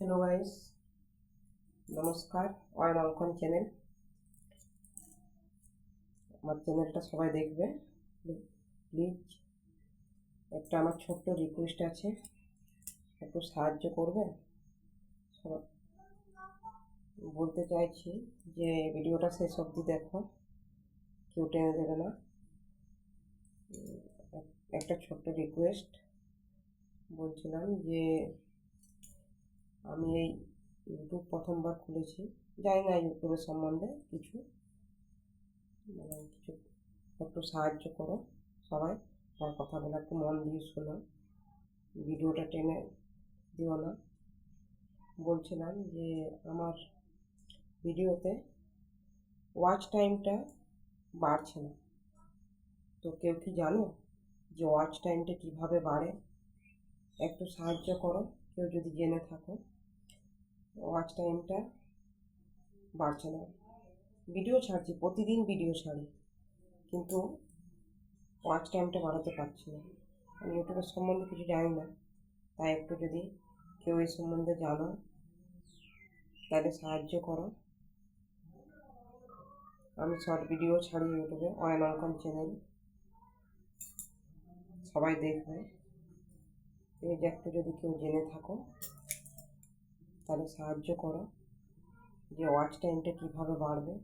Hello guys নমস্কার অয়ন অঙ্কন channel আমার চ্যানেলটা সবাই দেখবে। প্লিজ একটা আমার ছোট্ট রিকোয়েস্ট আছে। একটু সাহায্য করবে বলতে চাইছি যে, ভিডিওটা শেষ অবধি দেখো। কেউ টেনে দেবে না। একটা ছোট্ট রিকোয়েস্ট বলছিলাম যে আমি এই ইউটিউব প্রথমবার খুলেছি। জানি না ইউটিউবের সম্বন্ধে কিছু। মানে কিছু একটু সাহায্য করো সবাই। আমার কথাগুলো একটু মন দিয়ে শোনো। ভিডিওটা টেনে দিও না। বলছিলাম যে আমার ভিডিওতে ওয়াচ টাইমটা বাড়ছে না। তো কেউ কি জানো যে ওয়াচ টাইমটা কীভাবে বাড়ে? একটু সাহায্য করো। কেউ যদি জেনে থাকো ওয়াচ টাইমটা বাড়ছে না। ভিডিও ছাড়ছি, প্রতিদিন ভিডিও ছাড়ি, কিন্তু ওয়াচ টাইমটা বাড়াতে পারছি না। আমি ইউটিউবের সম্বন্ধে কিছু জানি না, তাই একটু যদি কেউ এই সম্বন্ধে জানো, তাহলে সাহায্য করো। আমি শর্ট ভিডিও ছাড়ি ইউটিউবে অয়ন অঙ্কন চ্যানেল সবাই দেখবে। যে একটু যদি কেউ জেনে থাকো, তাহলে সাহায্য করো যে ওয়াচ টাইমটা কীভাবে বাড়বে।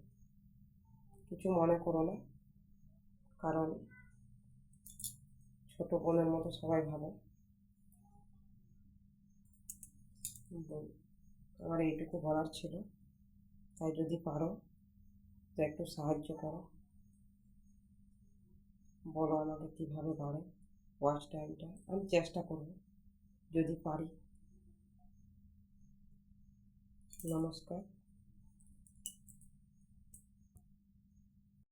কিছু মনে করো না, কারণ ছোট বোনের মতো সবাই ভাবো। আমার এইটুকু বলার ছিল। তাই যদি পারো, তো একটু সাহায্য করো। বলো আমাকে কীভাবে বাড়ে ওয়াচ টাইমটা আমি চেষ্টা করব। যদি পারি। নমস্কার।